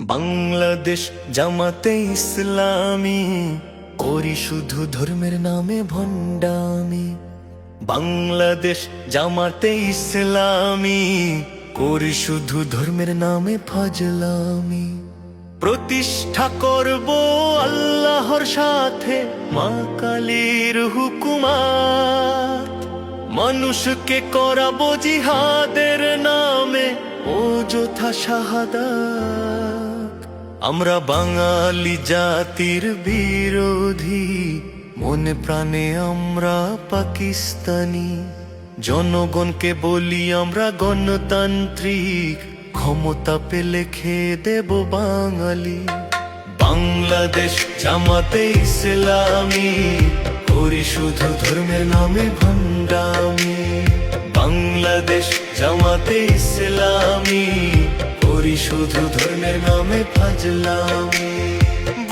বাংলাদেশ জামাতে ইসলামী, করি শুধু ধর্মের নামে ভণ্ডামি। বাংলাদেশ জামাতে ইসলামী, করি শুধু ধর্মের নামে ফজলামি। প্রতিষ্ঠা করব আল্লাহর সাথে, মা কালীর হুকুমাত। মানুষকে করাবো জিহাদের নামে শাহাদাত আমরা বাঙালি জাতির বিরোধী। মনে প্রাণে আমরা পাকিস্তানি। জনগণকে বলি আমরা গণতান্ত্রিক। ক্ষমতা পেলে খেয়ে দেব বাঙালি। বাংলাদেশ জামাতে ইসলামী। করি শুধু ধর্মের নামে ভণ্ডামি। বাংলাদেশ জামাতে ইসলামী। করি শুধু ধর্মের নামে ফাজলামি।